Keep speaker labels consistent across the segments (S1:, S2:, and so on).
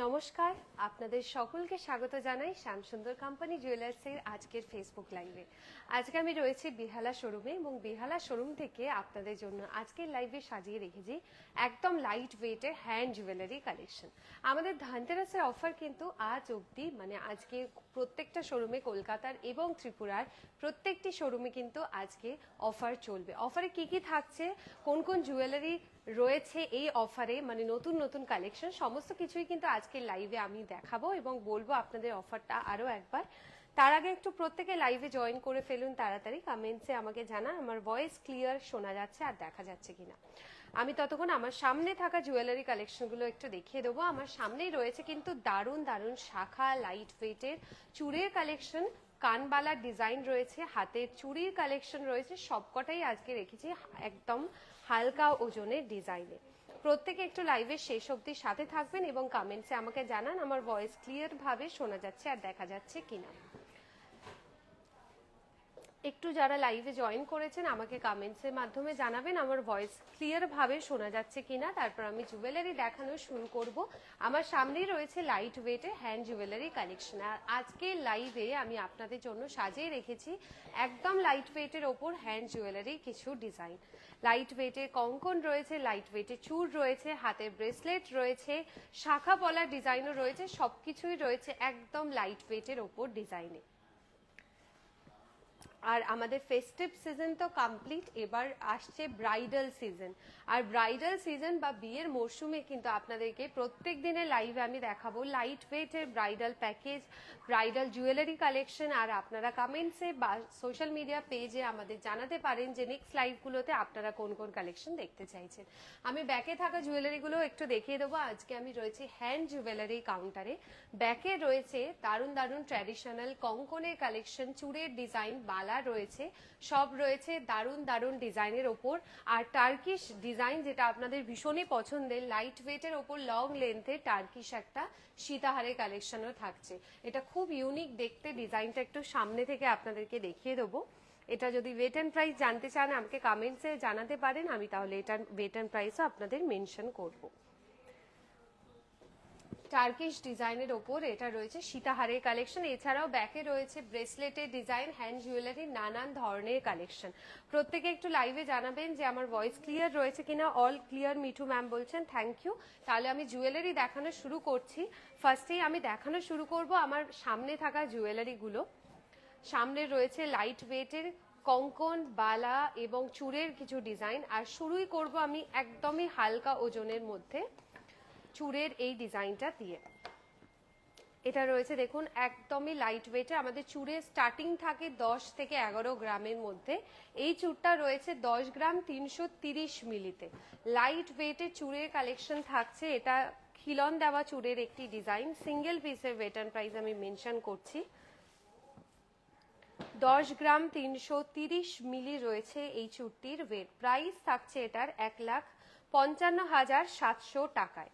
S1: নমস্কার, আপনাদের সকলকে স্বাগত জানাই শ্যামসুন্দর কোম্পানি জুয়েলার্সের আজকের ফেসবুক লাইভে আজকে আমি রয়েছি বিহালা শোরুমে এবং বিহালা শোরুম থেকে আপনাদের জন্য আজকের লাইভে সাজিয়ে রেখেছি একদম লাইট ওয়েটের হ্যান্ড জুয়েলারি কালেকশন আমাদের ধানতেরাসের অফার কিন্তু আজ অবধি মানে আজকে প্রত্যেকটা শোরুমে কলকাতার এবং ত্রিপুরার প্রত্যেকটি শোরুমে কিন্তু আজকে অফার চলবে। অফারে কি কি থাকছে? কোন কোন জুয়েলারি রয়েছে এই অফারে মানে নতুন নতুন কালেকশন সমস্ত কিছুই কিন্তু আজকের লাইভে আমি দেখাবো এবং বলব আপনাদের অফারটা আরও একবার। তার আগে একটু প্রত্যেকে লাইভে জয়েন করে ফেলুন তাড়াতাড়ি কমেন্টসে আমাকে জানান, আমার ভয়েস ক্লিয়ার শোনা যাচ্ছে আর দেখা যাচ্ছে কিনা। আমি ততক্ষণ আমার সামনে থাকা জুয়েলারি কালেকশনগুলো একটু দেখিয়ে দেবো। আমার সামনেই রয়েছে কিন্তু দারুণ দারুণ শাখা লাইট ওয়েটের চুড়ের কালেকশন কানবালার ডিজাইন রয়েছে, হাতের চুড়ির কালেকশন রয়েছে, সবকটাই আজকে রেখেছি একদম হালকা ওজনের ডিজাইনে। প্রত্যেকে একটু লাইভের শেষ অবধি সাথে থাকবেন এবং কমেন্টসে আমাকে জানান, আমার ভয়েস ক্লিয়ার ভাবে শোনা যাচ্ছে আর দেখা যাচ্ছে কিনা। একটু যারা লাইভে জয়েন করেছেন, আমাকে কমেন্টসের মাধ্যমে জানাবেন। আমার ভয়েস ক্লিয়ার ভাবে শোনা যাচ্ছে কিনা, তারপর আমি জুয়েলারি দেখানো শুরু করব। আমার সামনেই রয়েছে লাইট ওয়েটে হ্যান্ড জুয়েলারি কালেকশন আর আজকে লাইভে আমি আপনাদের জন্য সাজিয়ে রেখেছি একদম লাইট ওয়েটের ওপর হ্যান্ড জুয়েলারি কিছু ডিজাইন লাইট ওয়েটের কঙ্কন রয়েছে লাইট ওয়েটের চূড় রয়েছে হাতের ব্রেসলেট রয়েছে, শাখা পলা ডিজাইনও রয়েছে, সবকিছুই রয়েছে একদম লাইট ওয়েটের ওপর ডিজাইনে আর আমাদের ফেস্টিভ সিজন তো কমপ্লিট এবার আসছে ব্রাইডাল সিজন আর ব্রাইডাল সিজন বা বিয়ের মরশুমে কিন্তু আপনাদেরকে প্রত্যেক দিনের লাইভে আমি দেখাবো লাইট ওয়েটের bridal package bridal jewellery collection আর আপনারা কমেন্টসে বা সোশ্যাল মিডিয়া পেজে আমাদের জানাতে পারেন যে নেক্সট লাইভগুলোতে আপনারা কোন কোন কালেকশন দেখতে চাইছেন। আমি ব্যাকে থাকা জুয়েলারিগুলো একটু দেখিয়ে দেবো। আজকে আমি রয়েছি হ্যান্ড জুয়েলারি কাউন্টারে ব্যাকে রয়েছে দারুণ দারুণ ট্র্যাডিশনাল কঙ্কনের কালেকশন চুড়ের ডিজাইন বালা রয়েছে, সব রয়েছে দারুণ দারুণ ডিজাইনের ওপর। আর টার্কিশ ডিজাইন যেটা আপনাদের ভীষণই পছন্দের লাইট ওয়েটের ওপর লং লেন্থে টার্কিশ একটা সীতাহারের কালেকশনও থাকছে। এটা খুব ইউনিক দেখতে, ডিজাইনটা একটু সামনে থেকে আপনাদেরকে দেখিয়ে দেবো। এটা যদি ওয়েট অ্যান্ড প্রাইস জানতে চান, আমাকে কমেন্টসে জানাতে পারেন, আমি তাহলে এটার ওয়েট অ্যান্ড প্রাইসও আপনাদের মেনশন করব। টার্কিশ ডিজাইনের ওপর এটা রয়েছে সীতাহারের কালেকশন এছাড়াও ব্যাকে রয়েছে ব্রেসলেটের ডিজাইন হ্যান্ড জুয়েলারি নানান ধরনের কালেকশন প্রত্যেকে একটু লাইভে জানাবেন যে আমার ভয়েস ক্লিয়ার রয়েছে কিনা। অল ক্লিয়ার মিঠু ম্যাম বলছেন থ্যাংক ইউ তাহলে আমি জুয়েলারি দেখানো শুরু করছি। ফার্স্টেই আমি দেখানো শুরু করব আমার সামনে থাকা জুয়েলারিগুলো সামনে রয়েছে লাইট ওয়েটের কঙ্কন, বালা এবং চূড়ের কিছু ডিজাইন আর শুরুই করব আমি একদমই হালকা ওজনের মধ্যে। চূড়ের এই ডিজাইনটা দিয়ে। এটা রয়েছে, দেখুন, একদমই লাইট ওয়েটে আমাদের চূড়ের স্টার্টিং থাকে দশ থেকে এগারো গ্রামের মধ্যে। এই চূড়টা রয়েছে দশ গ্রাম তিনশো তিরিশ মিলিতে। লাইট ওয়েটে চূড়ের কালেকশন থাকছে। এটা খিলন দেওয়া চূড়ের একটি ডিজাইন। সিঙ্গেল পিসের ওয়েট অ্যান্ড প্রাইস আমি মেনশন করছি। দশ গ্রাম তিনশো তিরিশ মিলি রয়েছে এই চুটটির ওয়েট প্রাইস থাকছে এটার এক লাখ পঞ্চান্ন হাজার সাতশো টাকায়।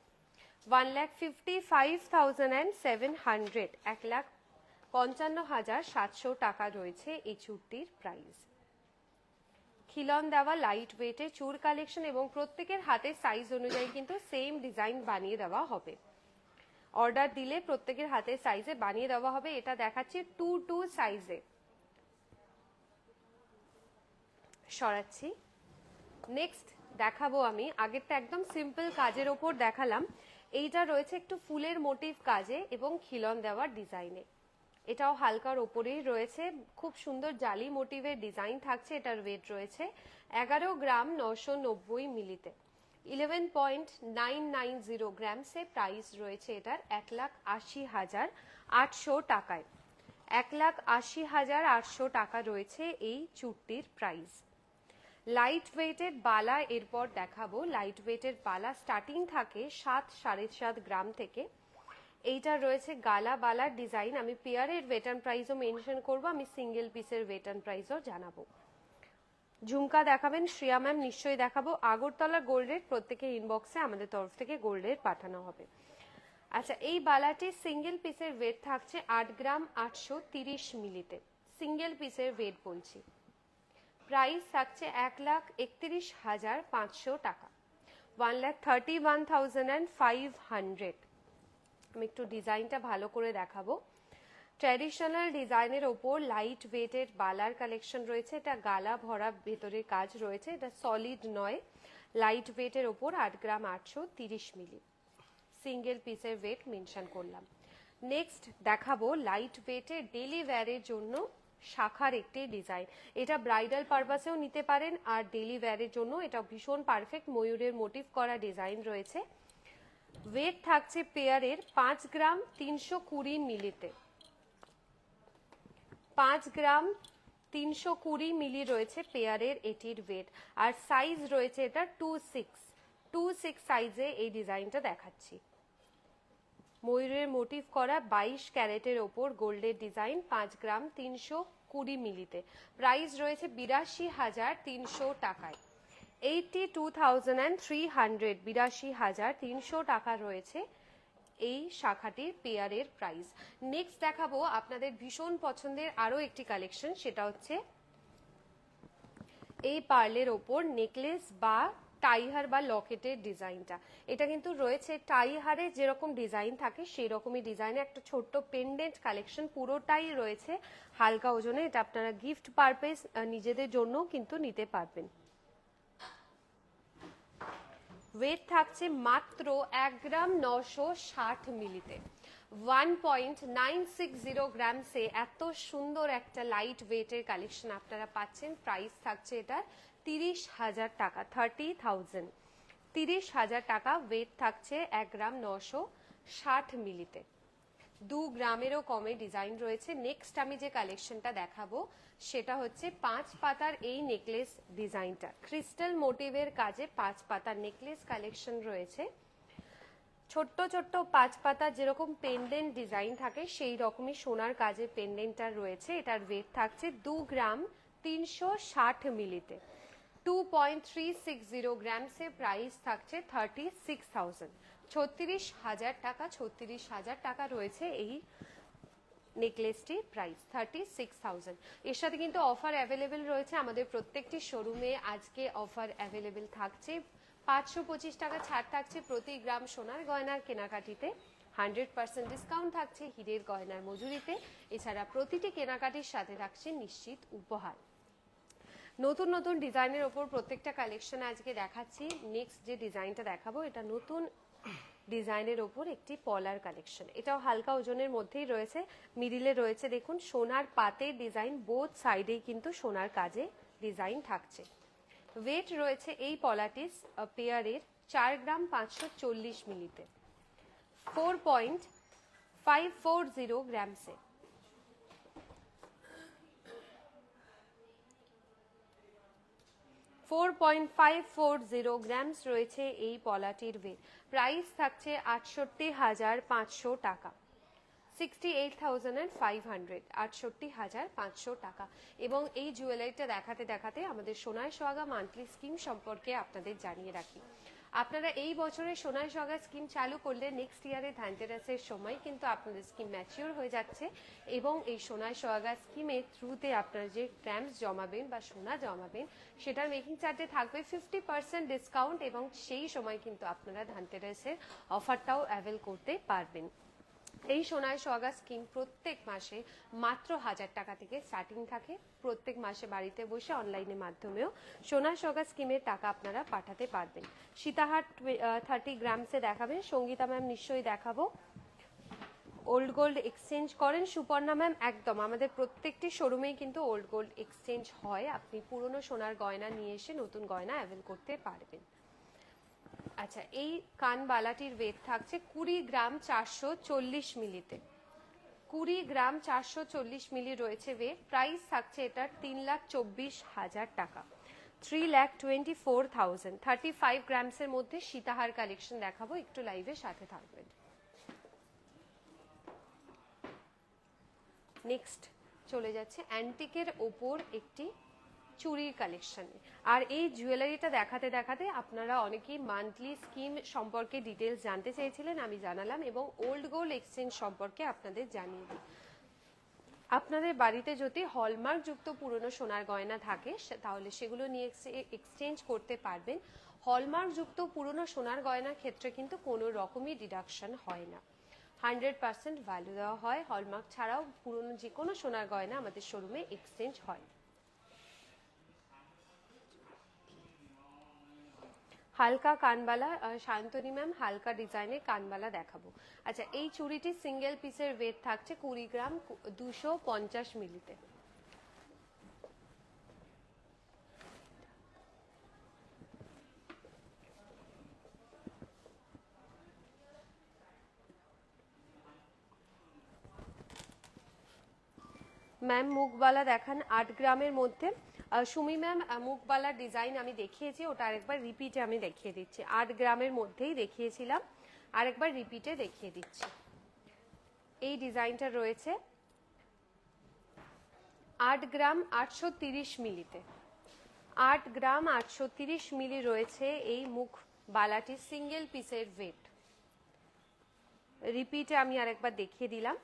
S1: One lakh fifty five thousand and seven hundred এক লাখ পঞ্চান্ন হাজার সাতশো টাকা রয়েছে এই চুটটির প্রাইস খিলন দেওয়া লাইট ওয়েটে চুর কালেকশন এবং প্রত্যেকের হাতের সাইজ অনুযায়ী কিন্তু সেম ডিজাইন বানিয়ে দেওয়া হবে। অর্ডার দিলে প্রত্যেকের হাতের সাইজে বানিয়ে দেওয়া হবে। এটা দেখাচ্ছি টু টু সাইজে সরাচ্ছি। নেক্সট দেখাবো আমি। আগেরটা একদম সিম্পল কাজের ওপর দেখালাম। এইটা রয়েছে একটু ফুলের মোটিভ কাজে এবং খিলন দেওয়ার ডিজাইনে এটাও হালকার ওপরেই রয়েছে, খুব সুন্দর জালি মোটিভের ডিজাইন থাকছে, এটার ওয়েট রয়েছে এগারো গ্রাম নশো নব্বই মিলিতে। Eleven point nine nine zero গ্রামসে price রয়েছে এটার এক লাখ আশি হাজার আটশো টাকায়। এক লাখ আশি হাজার আটশো টাকা রয়েছে এই চুটটির প্রাইস লাইট ওয়েটের বালা এরপর দেখাবো। লাইট ওয়েটের বালা স্টার্টিং থাকে সাত, সাড়ে সাত গ্রাম থেকে। এইটা রয়েছে গালা বালার ডিজাইন আমি পেয়ারের ওয়েট অ্যান্ড প্রাইসও মেনশন করব। আমি সিঙ্গেল পিসের ওয়েট অ্যান্ড প্রাইসও জানাব। ঝুমকা দেখাবেন, শ্রিয়া ম্যাম নিশ্চয়ই দেখাবো। আগরতলা গোল্ডের প্রত্যেকে ইনবক্সে আমাদের তরফ থেকে গোল্ডের পাঠানো হবে। আচ্ছা এই বালাটির সিঙ্গেল পিসের ওয়েট থাকছে আট গ্রাম আটশো তিরিশ মিলিতে। সিঙ্গেল পিসের ওয়েট বলছি। প্রাইস থাকছে এক লাখ একত্রিশ হাজার পাঁচশো টাকা। One lakh thirty one thousand and five hundred. আমি একটু ডিজাইনটা ভালো করে দেখাবো। ট্র্যাডিশনাল ডিজাইনের ওপর লাইট ওয়েটের বালার কালেকশন রয়েছে। এটা গালা ভরা ভেতরের কাজ রয়েছে। এটা সলিড নয়। লাইট ওয়েটের ওপর আট গ্রাম আটশো তিরিশ মিলি। সিঙ্গেল পিসের ওয়েট মেনশন করলাম। নেক্সট দেখাবো লাইট ওয়েটের ডেলি ওয়্যারের জন্য শাখার একটি ডিজাইন এটা ব্রাইডাল পারপাসেও নিতে পারেন, আর ডেলি ওয়্যারের জন্য এটা ভীষণ পারফেক্ট ময়ূরের মোটিভ করা ডিজাইন রয়েছে। ওয়েট থাকছে পেয়ারের পাঁচ গ্রাম তিনশো কুড়ি মিলিতে। পাঁচ গ্রাম তিনশো কুড়ি মিলি রয়েছে পেয়ারের এটির ওয়েট আর সাইজ রয়েছে এটা টু সিক্স টু সিক্স সাইজে এই ডিজাইনটা দেখাচ্ছি। ময়ূরের মোটিভ করা বাইশ ক্যারেটের ওপর গোল্ডের ডিজাইন পাঁচ গ্রাম তিনশো কুড়ি মিলিতে। প্রাইস রয়েছে বিরাশি হাজার তিনশো টাকায়। Eighty two thousand and three hundred বিরাশি হাজার তিনশো টাকা রয়েছে এই শাখাটির পেয়ারের প্রাইস। নেক্সট দেখাবো আপনাদের ভীষণ পছন্দের আরও একটি কালেকশন, সেটা হচ্ছে এই পার্লের ওপর নেকলেস বা টাইহার বা লকেটের ডিজাইনটা। এটা কিন্তু রয়েছে টাইহারে যেরকম ডিজাইন থাকে সেই রকমই ডিজাইনে। একটা ছোট্ট পেন্ডেন্ট কালেকশন পুরোটাই রয়েছে। হালকা ওজনে এটা আপনারা গিফট পারপেস নিজেদের জন্যও কিন্তু নিতে পারবেন। ওয়েট থাকছে মাত্র এক গ্রাম নশো ষাট মিলিতে। One point nine six zero গ্রামসে এত সুন্দর একটা লাইট ওয়েটের কালেকশন আপনারা পাচ্ছেন। প্রাইস থাকছে এটার তিরিশ হাজার টাকা থার্টি থাউজেন্ড তিরিশ হাজার টাকা ওয়েট থাকছে এক গ্রাম নশো ষাট মিলিতে। দু গ্রামেরও কমে ডিজাইন রয়েছে। নেক্সট আমি যে কালেকশনটা দেখাবো, সেটা হচ্ছে পাঁচ পাতার এই নেকলেস ডিজাইনটা ক্রিস্টাল মোটিভের কাজে পাঁচ পাতার নেকলেস কালেকশন রয়েছে। ছোট্ট ছোট্ট পাঁচ পাতা যেরকম পেন্ডেন্ট ডিজাইন থাকে, সেই রকমই সোনার কাজে পেন্ডেন্টটা রয়েছে। এটার ওয়েট থাকছে দু গ্রাম তিনশো ষাট মিলিতে। Two point three six zero গ্রামসে price থাকছে থার্টি সিক্স থাউজেন্ড ছত্রিশ হাজার টাকা, ছত্রিশ হাজার টাকা রয়েছে এই নেকলেসটির প্রাইস থার্টি সিক্স থাউজেন্ড এর সাথে কিন্তু অফার অ্যাভেলেবেল রয়েছে আমাদের প্রত্যেকটি শোরুমে আজকে অফার অ্যাভেলেবেল থাকছে। পাঁচশো পঁচিশ টাকা ছাড় থাকছে প্রতি গ্রাম সোনার গয়নার কেনাকাটিতে। হান্ড্রেড পার্সেন্ট ডিসকাউন্ট থাকছে হীরের গয়নার মজুরিতে। এছাড়া প্রতিটি কেনাকাটির সাথে থাকছে নিশ্চিত উপহার। নতুন নতুন ডিজাইনের ওপর প্রত্যেকটা কালেকশন আজকে দেখাচ্ছি। নেক্সট যে ডিজাইনটা দেখাবো, এটা নতুন ডিজাইনের ওপর একটি পলার কালেকশন এটাও হালকা ওজনের মধ্যেই রয়েছে মিডিলে রয়েছে। দেখুন, সোনার পাতের ডিজাইন বোথ সাইডেই কিন্তু সোনার কাজে ডিজাইন থাকছে। ওয়েট রয়েছে এই পলাটিস পেয়ারের চার গ্রাম পাঁচশো চল্লিশ মিলিতে। Four point five four zero গ্রামসে four point five four zero grams রয়েছে এই পলাটির ওয়েট প্রাইস থাকছে আটষট্টি হাজার পাঁচশো টাকা। Sixty eight thousand and five hundred, আটষট্টি হাজার পাঁচশো টাকা। এবং এই জুয়েলারিটা দেখাতে দেখাতে আমাদের সোনায় সোহাগা মান্থলি স্কিম সম্পর্কে আপনাদের জানিয়ে রাখি। আপনারা এই বছরে সোনায় সগা স্কিম চালু করলে নেক্সট ইয়ারে ধানতেরাসের সময় কিন্তু আপনাদের স্কিম ম্যাচিওর হয়ে যাচ্ছে এবং এই সোনায় সোহাগা স্কিমের থ্রুতে আপনারা যে গ্র্যামস জমাবেন বা সোনা জমাবেন, সেটার মেকিং চার্জে থাকবে ফিফটি পার্সেন্ট ডিসকাউন্ট এবং সেই সময় কিন্তু আপনারা ধানতেরাসের অফারটাও অ্যাভেল করতে পারবেন। এই সোনায় সোহাগা স্কিম প্রত্যেক মাসে মাত্র হাজার টাকা থেকে স্টার্টিং থাকে। প্রত্যেক মাসে বাড়িতে বসে অনলাইনের মাধ্যমেও সোনার সোহাগা স্কিমের টাকা আপনারা পাঠাতে পারবেন। সীতাহার থার্টি গ্রামসে দেখাবেন। সঙ্গীতা ম্যাম নিশ্চয়ই দেখাবো। ওল্ড গোল্ড এক্সচেঞ্জ করেন। সুপর্ণা ম্যাম একদম। আমাদের প্রত্যেকটি শোরুমেই কিন্তু ওল্ড গোল্ড এক্সচেঞ্জ হয়। আপনি পুরনো সোনার গয়না নিয়ে এসে নতুন গয়না অ্যাভেল করতে পারবেন। আচ্ছা এই কানবালাটির ওয়েট থাকছে কুড়ি গ্রাম চারশো চল্লিশ মিলিতে। কুড়ি গ্রাম চারশো চল্লিশ মিলি রয়েছে ওয়েট প্রাইস থাকছে এটার তিন লাখ চব্বিশ হাজার টাকা। Three lakh twenty four thousand thirty five গ্রামসের মধ্যে সীতাহার কালেকশন দেখাবো, একটু লাইভের সাথে থাকবেন। নেক্সট চলে যাচ্ছে অ্যান্টিকের ওপর একটি চুরির কালেকশনে আর এই জুয়েলারিটা দেখাতে দেখাতে আপনারা অনেকেই মান্থলি স্কিম সম্পর্কে ডিটেলস জানতে চেয়েছিলেন, আমি জানালাম এবং ওল্ড গোল্ড এক্সচেঞ্জ সম্পর্কে আপনাদের জানিয়ে দিই। আপনাদের বাড়িতে যদি হলমার্ক যুক্ত পুরনো সোনার গয়না থাকে তাহলে সেগুলো নিয়ে এক্সচেঞ্জ করতে পারবেন। হলমার্ক যুক্ত পুরনো সোনার গয়নার ক্ষেত্রে কিন্তু কোনো রকমই ডিডাকশন হয় না। হান্ড্রেড পার্সেন্ট ভ্যালু দেওয়া হয়। হলমার্ক ছাড়াও পুরনো যে কোনো সোনার গয়না আমাদের শোরুমে এক্সচেঞ্জ হয়। হালকা কানবালা শান্তনী ম্যাম, হালকা ডিজাইনের কানবালা দেখাবো। আচ্ছা এই চুড়িটি সিঙ্গেল পিসের ওয়েট থাকছে কুড়ি গ্রাম দুশো পঞ্চাশ মিলিতে। ম্যাম মুখবালা দেখান আট গ্রামের মধ্যে। সুমি ম্যাম মুখবালার ডিজাইন আমি দেখিয়েছি, ওটা আরেকবার রিপিটে আমি দেখিয়ে দিচ্ছি। আট গ্রামের মধ্যেই দেখিয়েছিলাম, আরেকবার রিপিটে দেখিয়ে দিচ্ছি। এই ডিজাইনটা রয়েছে আট গ্রাম আটশো তিরিশ মিলিতে। আট গ্রাম আটশো তিরিশ মিলি রয়েছে এই মুখ বালাটি সিঙ্গেল পিসের ওয়েট রিপিটে আমি আরেকবার দেখিয়ে দিলাম।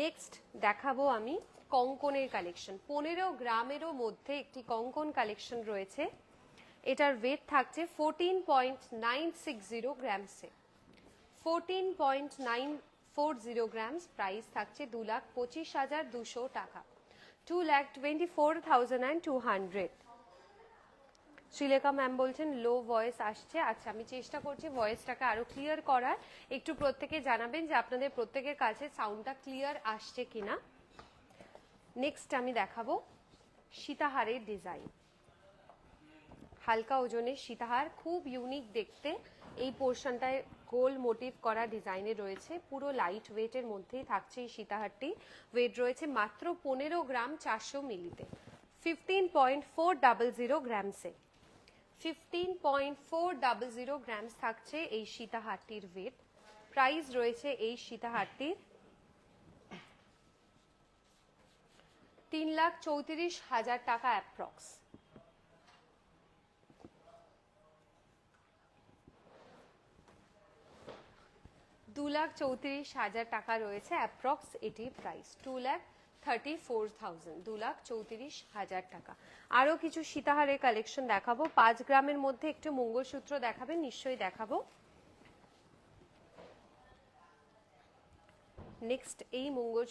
S1: নেক্সট দেখাবো আমি। কঙ্কনের কালেকশন পনেরো গ্রামেরও মধ্যে একটি কঙ্কন কালেকশন রয়েছে। এটার ওয়েট থাকছে fourteen point nine six zero গ্রামসে fourteen point nine four zero grams price থাকছে দু লাখ পঁচিশ হাজার দুশো টাকা। Two lakh twenty four thousand and two hundred Srilekha ma'am বলছেন লো ভয়েস আসছে। আচ্ছা আমি চেষ্টা করছি ভয়েসটাকে আরও ক্লিয়ার করার। একটু প্রত্যেকে জানাবেন যে আপনাদের প্রত্যেকের কাছে সাউন্ডটা ক্লিয়ার আসছে কিনা। নেক্সট আমি দেখাবো সীতাহারের ডিজাইন হালকা ওজনের সীতাহার, খুব ইউনিক দেখতে। এই পোর্শনটায় গোল মোটিভ করা ডিজাইনে রয়েছে। পুরো লাইট ওয়েটের মধ্যেই থাকছে এই সীতাহারটি। ওয়েট রয়েছে মাত্র পনেরো গ্রাম চারশো মিলিতে। Fifteen point four double zero গ্রামসে fifteen point four double zero grams থাকছে এই সীতাহারটির ওয়েট প্রাইস রয়েছে এই সীতাহারটির তিন লাখ চৌত্রিশ হাজার টাকা অ্যাপ্রক্স। দু লাখ চৌত্রিশ হাজার টাকা রয়েছে অ্যাপ্রক্স, এটি price. Two lakh thirty four thousand দু লাখ চৌত্রিশ হাজার টাকা। আরও কিছু সীতাহারের কালেকশন দেখাবো। পাঁচ গ্রামের মধ্যে একটু মঙ্গলসূত্র দেখাবেন নিশ্চয়ই দেখাবো। নেক্সট এই মঙ্গল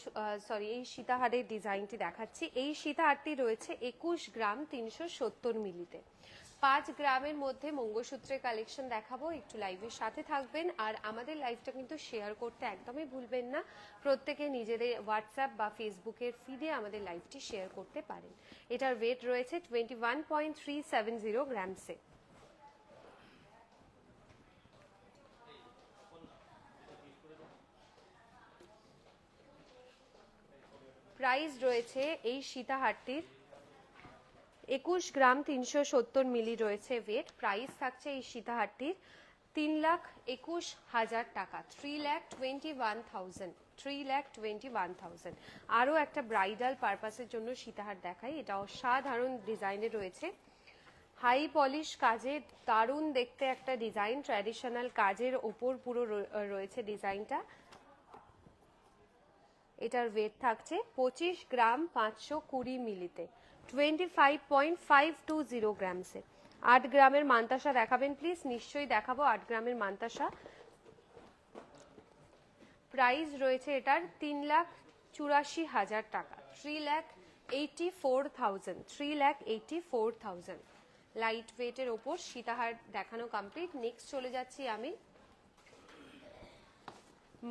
S1: সরি এই সীতাহারের ডিজাইনটি দেখাচ্ছি। এই সীতাহারটি রয়েছে একুশ গ্রাম তিনশো সত্তর মিলিতে। পাঁচ গ্রামের মধ্যে মঙ্গলসূত্রের কালেকশন দেখাবো, একটু লাইভের সাথে থাকবেন। আর আমাদের লাইভটা কিন্তু শেয়ার করতে একদমই ভুলবেন না। প্রত্যেকে নিজেদের হোয়াটসঅ্যাপ বা ফেসবুকের ফিডে আমাদের লাইভটি শেয়ার করতে পারেন। এটার ওয়েট রয়েছে twenty one point three seven zero গ্রামসে price রয়েছে এই সীতাহারটির। একুশ গ্রাম তিনশো সত্তর মিলি রয়েছে ওয়েট প্রাইস থাকছে এই সীতাহারটির তিন লাখ একুশ হাজার টাকা। Three lakh twenty one thousand three lakh twenty one thousand আরও একটা ব্রাইডাল পারপাসের জন্য সীতাহার দেখাই। এটা অসাধারণ ডিজাইনে রয়েছে। হাই পলিশ কাজে দারুণ দেখতে একটা ডিজাইন ট্র্যাডিশনাল কাজের ওপর পুরো রয়েছে ডিজাইনটা এটার ওয়েট থাকছে পঁচিশ গ্রাম পাঁচশো কুড়ি মিলিতে। Twenty five point five two zero গ্রামসে। আট গ্রামের মান্তাসা দেখাবেন প্লিজ নিশ্চয়ই দেখাবো আট গ্রামের মান্তাসা। প্রাইস রয়েছে এটার তিন লাখ চুরাশি হাজার টাকা। Three lakh eighty four thousand three lakh eighty four thousand light ওয়েটের ওপর সীতাহার দেখানো কমপ্লিট নেক্সট চলে যাচ্ছি আমি।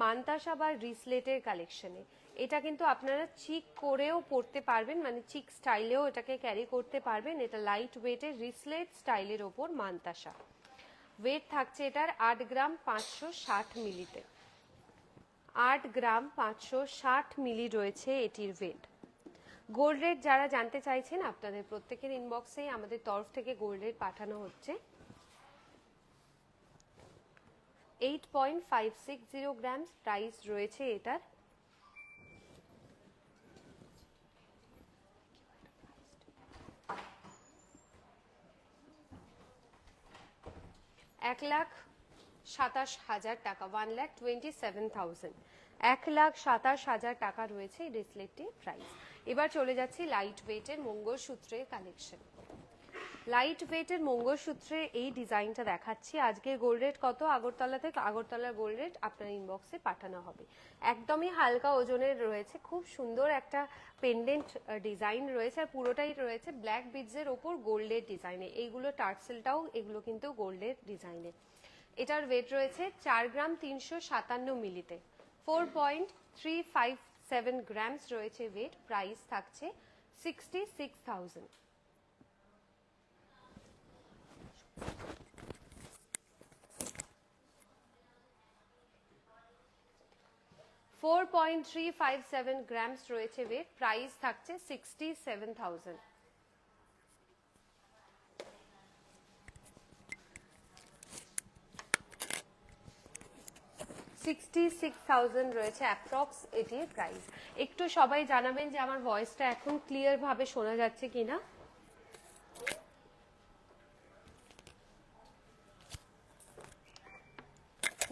S1: মান্তাসা বা রিসলেটের কালেকশনে এটা কিন্তু আপনারা চিক করেও পরতে পারবেন মানে চিক স্টাইলেও এটাকে ক্যারি করতে পারবেন। এটা লাইট ওয়েটের রিসলেট স্টাইলের ওপর মান্তাসা। ওয়েট থাকছে এটার আট গ্রাম পাঁচশো ষাট মিলিতে। আট গ্রাম পাঁচশো ষাট মিলি রয়েছে এটির ওয়েট গোল্ড রেট যারা জানতে চাইছেন, আপনাদের প্রত্যেকের ইনবক্সেই আমাদের তরফ থেকে গোল্ড রেট পাঠানো হচ্ছে। Eight point five six zero grams price রয়েছে এটার। এক লাখ সাতাশ হাজার টাকা one lakh twenty seven thousand এক লাখ সাতাশ হাজার টাকা রয়েছে এই ব্রেসলেটটির প্রাইস এবার চলে যাচ্ছি লাইট ওয়েটের মঙ্গলসূত্রের কালেকশন লাইট ওয়েটের মঙ্গলসূত্রে এই ডিজাইনটা দেখাচ্ছি। আজকে গোল্ড রেট কত? আগরতলা থেকে আগরতলার গোল্ড রেট আপনার ইনবক্সে পাঠানো হবে। একদমই হালকা ওজনের রয়েছে। খুব সুন্দর একটা পেন্ডেন্ট ডিজাইন রয়েছে আর পুরোটাই রয়েছে ব্ল্যাক বিডসের ওপর গোল্ডের ডিজাইনে এইগুলো টার্সেলটাও এগুলো কিন্তু গোল্ডের ডিজাইনে এটার ওয়েট রয়েছে চার গ্রাম তিনশো সাতান্ন মিলিতে। Four point three five seven grams রয়েছে ওয়েট প্রাইস থাকছে sixty six thousand four point three five seven grams রয়েছে ওয়েট প্রাইস থাকছে sixty seven thousand. Sixty six thousand রয়েছে অ্যাপ্রক্স এটির প্রাইস। একটু সবাই জানাবেন যে আমার ভয়েসটা এখন ক্লিয়ার ভাবে শোনা যাচ্ছে কিনা।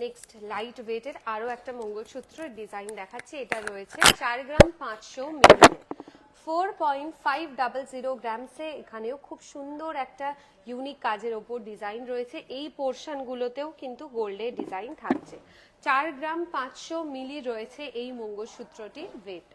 S1: নেক্সট লাইট ওয়েটের আরও একটা মঙ্গলসূত্রের ডিজাইন দেখাচ্ছি, এটা রয়েছে চার গ্রাম পাঁচশো মিলি four point five double zero গ্রামসে এখানেও খুব সুন্দর একটা ইউনিক কাজের ওপর ডিজাইন রয়েছে। এই পোর্শনগুলোতেও কিন্তু গোল্ডের ডিজাইন থাকছে। চার গ্রাম পাঁচশো মিলি রয়েছে এই মঙ্গলসূত্রটির ওয়েট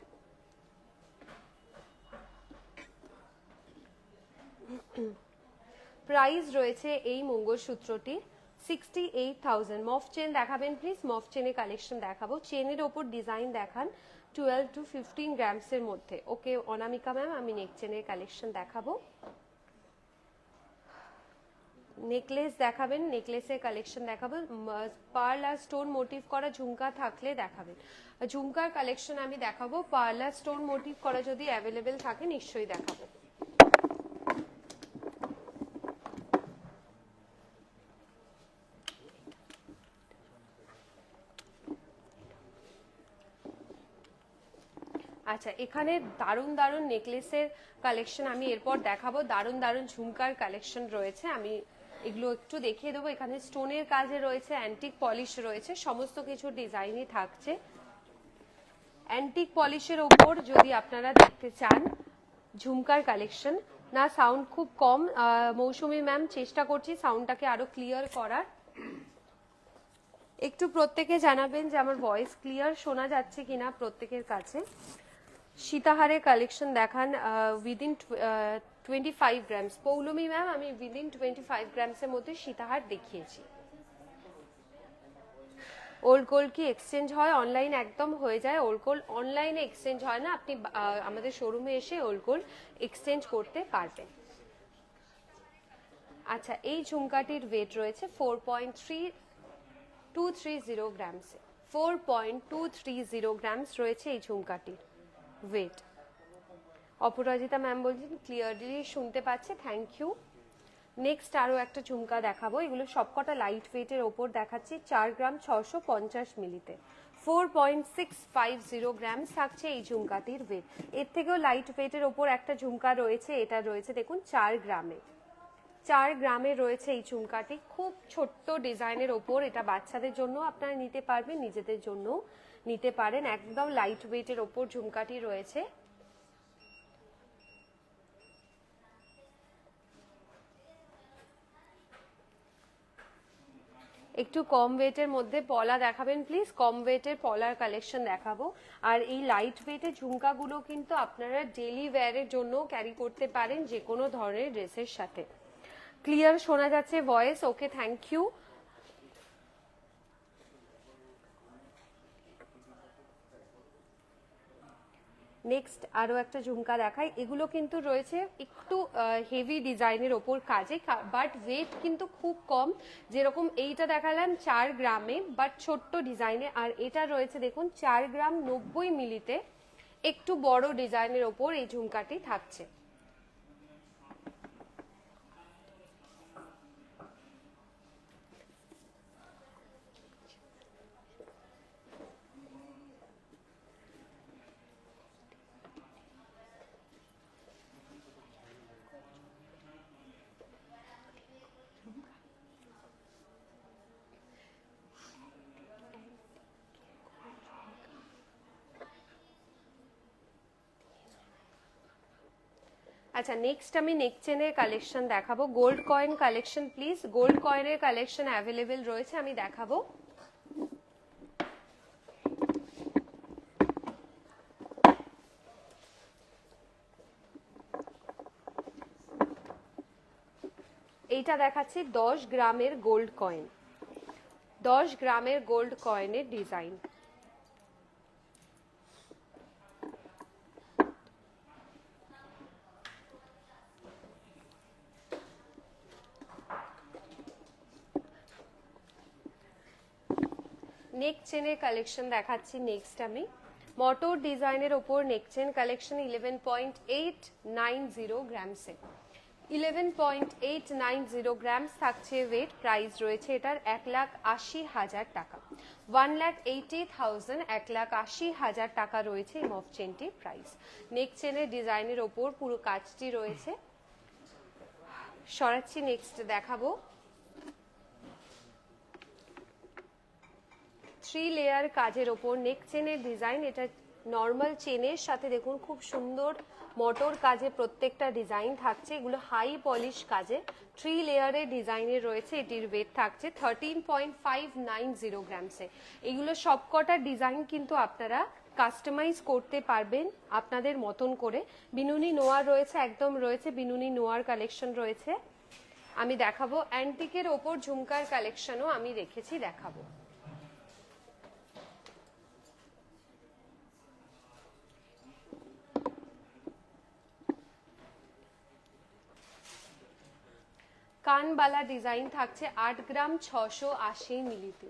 S1: প্রাইস রয়েছে এই মঙ্গলসূত্রটির সিক্সটি এইট থাউজেন্ড মফ চেন দেখাবেন প্লিজ মফ চেনের কালেকশন দেখাবো। চেনের ওপর ডিজাইন দেখান টুয়েলভ টু ফিফটিন গ্রামসের মধ্যে। ওকে অনামিকা ম্যাম আমি নেক চেনের কালেকশন দেখাবো। নেকলেস দেখাবেন নেকলেসের কালেকশন দেখাবো। পার্ল আর স্টোন মোটিভ করা ঝুমকা থাকলে দেখাবেন। ঝুমকার কালেকশন আমি দেখাবো। পার্ল স্টোন মোটিভ করা যদি অ্যাভেলেবেল থাকে, নিশ্চয়ই দেখাবো। আচ্ছা এখানে দারুণ দারুণ নেকলেসের কালেকশন আমি এরপর দেখাবো। দারুণ দারুণ ঝুমকার কালেকশন রয়েছে। আমি এগুলো একটু দেখিয়ে দেবো। এখানে স্টোনের কাজে রয়েছে অ্যান্টিক পলিশ রয়েছে, সমস্ত কিছু ডিজাইনই থাকছে। অ্যান্টিক পলিশের ওপর যদি আপনারা দেখতে চান ঝুমকার কালেকশন না সাউন্ড খুব কম। মৌসুমি ম্যাম চেষ্টা করছি সাউন্ডটাকে আরও ক্লিয়ার করার। একটু প্রত্যেকে জানাবেন যে আমার ভয়েস ক্লিয়ার শোনা যাচ্ছে কিনা প্রত্যেকের কাছে। সীতাহারের কালেকশন দেখান within twenty five grams Poulami ma'am আমি উইদিন টোয়েন্টি ফাইভ গ্রামসের মধ্যে সীতাহার দেখিয়েছি। ওল্ড গোল্ড কি এক্সচেঞ্জ হয়? অনলাইন একদম হয়ে যায়। ওল্ড গোল্ড অনলাইনে এক্সচেঞ্জ হয় না। আপনি আমাদের শোরুমে এসে ওল্ড গোল্ড এক্সচেঞ্জ করতে পারবেন। আচ্ছা এই ঝুমকাটির ওয়েট রয়েছে four point three two three zero গ্রামসে four point two three zero grams রয়েছে এই ঝুমকাটির। ওয়েট অপরাজিতা ম্যাম বলছেন ক্লিয়ারলি শুনতে পাচ্ছে থ্যাংক ইউ নেক্সট আরও একটা ঝুমকা দেখাবো, এগুলো সবকটা লাইট ওয়েটের ওপর দেখাচ্ছি, চার গ্রাম ছশো পঞ্চাশ মিলিতে four point six five zero gram থাকছে এই ঝুমকাটির ওয়েট এর থেকেও লাইট ওয়েটের ওপর একটা ঝুমকা রয়েছে, এটা রয়েছে দেখুন চার গ্রামে। চার গ্রামে রয়েছে এই ঝুমকাটি, খুব ছোট্ট ডিজাইনের ওপর, এটা বাচ্চাদের জন্য আপনারা নিতে পারবেন, নিজেদের জন্য নিতে পারেন। একদম লাইট ওয়েটের ওপর ঝুমকাটি রয়েছে। একটু কম ওয়েটের মধ্যে পলা দেখাবেন প্লিজ কম ওয়েটের পলার কালেকশন দেখাবো। আর এই লাইট ওয়েটের ঝুমকাগুলো কিন্তু আপনারা ডেলি ওয়্যারের জন্য ক্যারি করতে পারেন যে কোনো ধরনের ড্রেসের সাথে। ক্লিয়ার শোনা যাচ্ছে voice okay thank you next আরও একটা ঝুমকা দেখাই। এগুলো কিন্তু রয়েছে একটু হেভি ডিজাইনের ওপর কাজে বাট ওয়েট কিন্তু খুব কম। যেরকম এইটা দেখালাম চার গ্রামে বাট ছোট্ট ডিজাইনে আর এটা রয়েছে দেখুন, চার গ্রাম নব্বই মিলিতে একটু বড় ডিজাইনের ওপর এই ঝুমকাটি থাকছে। আচ্ছা নেক্সট আমি নেক চেনের কালেকশন দেখাবো। Gold coin collection please gold কয়েনের কালেকশন অ্যাভেলেবেল রয়েছে, আমি দেখাবো। এইটা দেখাচ্ছি, দশ গ্রামের গোল্ড কয়েন দশ গ্রামের গোল্ড কয়েনের ডিজাইন নেক চেনের কালেকশন দেখাচ্ছি নেক্সট আমি। মটোর ডিজাইনের ওপর neck chain collection eleven point eight nine zero গ্রামসে eleven point eight nine zero grams থাকছে ওয়েট প্রাইস রয়েছে এটার এক লাখ আশি হাজার টাকা। ওয়ান লাখ এইটি থাউজেন্ড এক লাখ আশি হাজার টাকা রয়েছে এই মফ চেনটির প্রাইস নেক চেনের ডিজাইনের ওপর পুরো কাজটি রয়েছে। সরাচ্ছি নেক্সট দেখাবো। থ্রি লেয়ার কাজের ওপর নেক চেনের ডিজাইন এটা নর্মাল চেনের সাথে দেখুন খুব সুন্দর মোটর কাজে প্রত্যেকটা ডিজাইন থাকছে। এগুলো হাই পলিশ কাজে থ্রি লেয়ারের ডিজাইনের রয়েছে, এটির ওয়েট থাকছে thirteen point five nine zero গ্রামসে এগুলো সবকটা ডিজাইন কিন্তু আপনারা কাস্টমাইজ করতে পারবেন আপনাদের মতন করে। বিনুনি নোয়ার রয়েছে, একদম রয়েছে, বিনুনি নোয়ার কালেকশন রয়েছে। আমি দেখাবো অ্যান্টিকের ওপর ঝুমকার কালেকশনও আমি রেখেছি, দেখাবো। কানবালা ডিজাইন থাকছে আট গ্রাম ছশো আশি মিলিতে।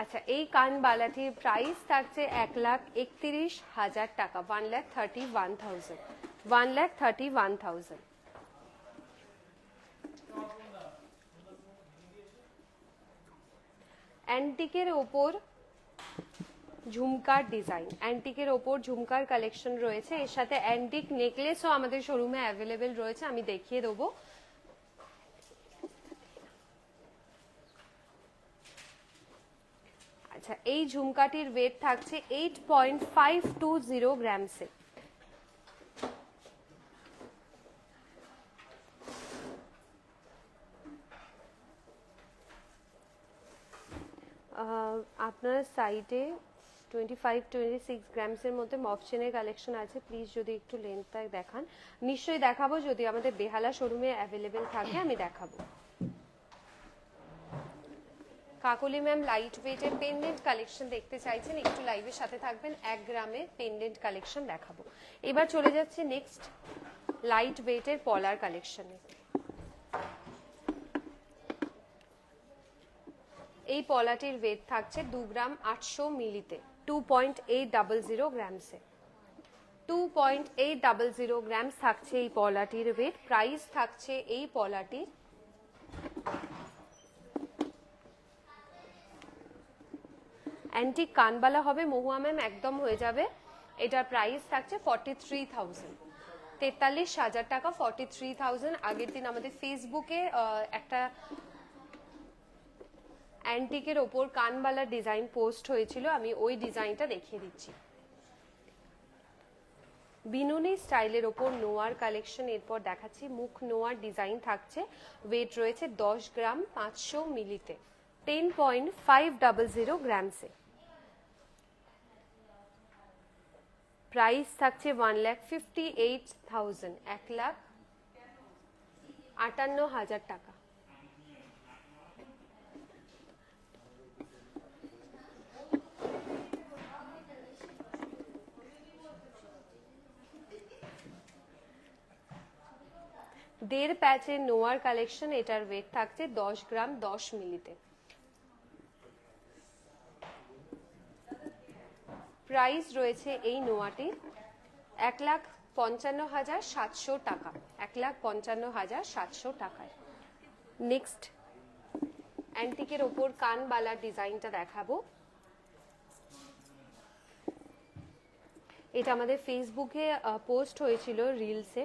S1: আচ্ছা এই কানবালাটির প্রাইস থাকছে এক লাখ একত্রিশ হাজার টাকা one lakh thirty one thousand one lakh thirty one thousand অ্যান্টিকের ওপর ঝুমকার ডিজাইন অ্যান্টিকের ওপর ঝুমকার কালেকশন রয়েছে। এর সাথে অ্যান্টিক নেকলেসও আমাদের শোরুমে অ্যাভেলেবেল রয়েছে। আমি দেখিয়ে দেবো। আচ্ছা এই ঝুমকাটির ওয়েট থাকছে eight point five two zero গ্রামসে আপনার সাইটে টোয়েন্টি ফাইভ টোয়েন্টি সিক্স গ্রামসের মধ্যে মফচেনের কালেকশন আছে প্লিজ যদি একটু লেন্থটা দেখান। নিশ্চয়ই দেখাবো যদি আমাদের বেহালা শোরুমে অ্যাভেলেবেল থাকে, আমি দেখাবো। কাকলি ম্যাম লাইট ওয়েটের পেন্ডেন্ট কালেকশন দেখতে চাইছেন, একটু লাইভের সাথে থাকবেন, এক গ্রামের পেন্ডেন্ট কালেকশন দেখাবো। এবার চলে যাচ্ছে নেক্সট লাইট ওয়েটের পলার কালেকশনে এই পলাটির ওয়েট থাকছে দু গ্রাম আটশো মিলিতে two point eight double zero গ্রামসে two point eight double zero grams থাকছে এই পলাটির ওয়েট প্রাইস থাকছে এই পলাটির অ্যান্টিক কানবালা হবে, মহুয়া ম্যাম একদম হয়ে যাবে। এটার প্রাইস থাকছে ফর্টি থ্রি থাউজেন্ড তেতাল্লিশ হাজার টাকা ফর্টি থ্রি থাউজেন্ড আগের দিন আমাদের ফেসবুকে একটা অ্যান্টিকের ওপর কানবালা ডিজাইন পোস্ট হয়েছিল, আমি ওই ডিজাইনটা দেখিয়ে দিচ্ছি। বিনুনি স্টাইলের ওপর নোয়ার কালেকশন, এরপর দেখাচ্ছি, মুখ নোয়ার ডিজাইন থাকছে ওয়েট রয়েছে দশ গ্রাম পাঁচশো মিলিতে ten point five double zero গ্রামসে price থাকছে one lakh fifty eight thousand এক লাখ আটান্ন হাজার টাকা। দেড় প্যাচের নোয়ার কালেকশন, এটার ওয়েট থাকছে দশ গ্রাম দশ মিলিতে। প্রাইস রয়েছে এই নোয়াটির এক লাখ পঞ্চান্ন হাজার সাতশো টাকা। এক লাখ পঞ্চান্ন হাজার সাতশো টাকায়। নেক্সট অ্যান্টিকের ওপর কানবালা ডিজাইনটা দেখাবো। এটা আমাদের ফেসবুকে পোস্ট হয়েছিল রিলসে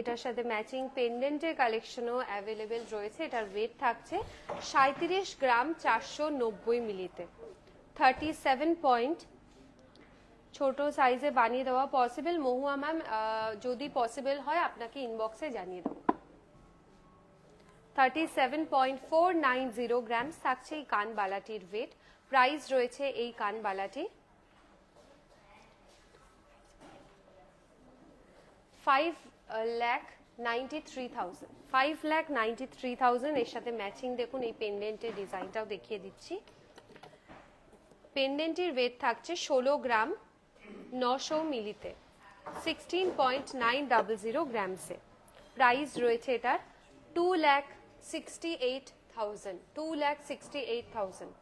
S1: এটার সাথে ম্যাচিং পেন্ডেন্টের কালেকশনও অ্যাভেলেবেল রয়েছে। এটার ওয়েট থাকছে সাঁত্রিশ গ্রাম চারশো নব্বই মিলিতে। থার্টি সেভেন পয়েন্ট ছোট সাইজে বানিয়ে দেওয়া পসিবল মহুয়া ম্যাম যদি পসিবল হয় আপনাকে ইনবক্সে জানিয়ে দেবো। Thirty seven point four nine zero grams থাকছে এই কানবালাটির ওয়েট প্রাইস রয়েছে এই কানবালাটি five lakh ninety three thousand five lakh ninety three thousand এর সাথে ম্যাচিং দেখুন, এই পেন্ডেন্টের ডিজাইনটাও দেখিয়ে দিচ্ছি। পেন্ডেন্টের ওয়েট থাকছে ষোলো গ্রাম নশো মিলিতে sixteen point nine double zero গ্রামসে price রয়েছে এটার two lakh sixty eight thousand two lakh sixty eight thousand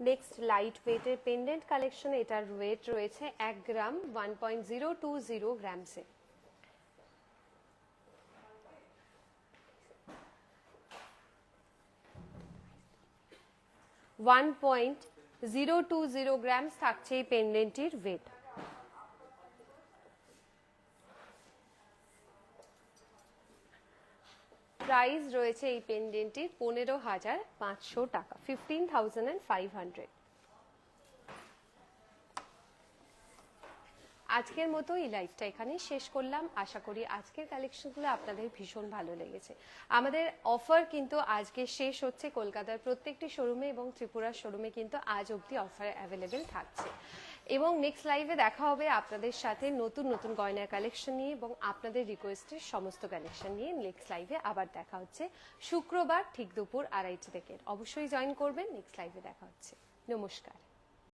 S1: next light ওয়েটের পেন্ডেন্ট কালেকশন এটার ওয়েট রয়েছে এক gram one point zero two zero গ্রামসে one point zero two zero grams থাকছে এই পেন্ডেন্টটির wait price রয়েছে এই পেন্ডেন্টটির পনেরো হাজার পাঁচশো টাকা fifteen thousand and five hundred আজকের মতো এই লাইভটা এখানেই শেষ করলাম। আশা করি আজকের কালেকশনগুলো আপনাদের ভীষণ ভালো লেগেছে। আমাদের অফার কিন্তু আজকে শেষ হচ্ছে। কলকাতার প্রত্যেকটি শোরুমে এবং ত্রিপুরার শোরুমে কিন্তু আজ অবধি অফার অ্যাভেলেবেল থাকছে। এবং নেক্সট লাইভে দেখা হবে আপনাদের সাথে নতুন নতুন গয়নার কালেকশন নিয়ে এবং আপনাদের রিকোয়েস্টের সমস্ত কালেকশন নিয়ে নেক্সট লাইভে আবার দেখা হচ্ছে শুক্রবার ঠিক দুপুর আড়াইটি থেকে। অবশ্যই জয়েন করবেন নেক্সট লাইভে দেখা হচ্ছে। নমস্কার।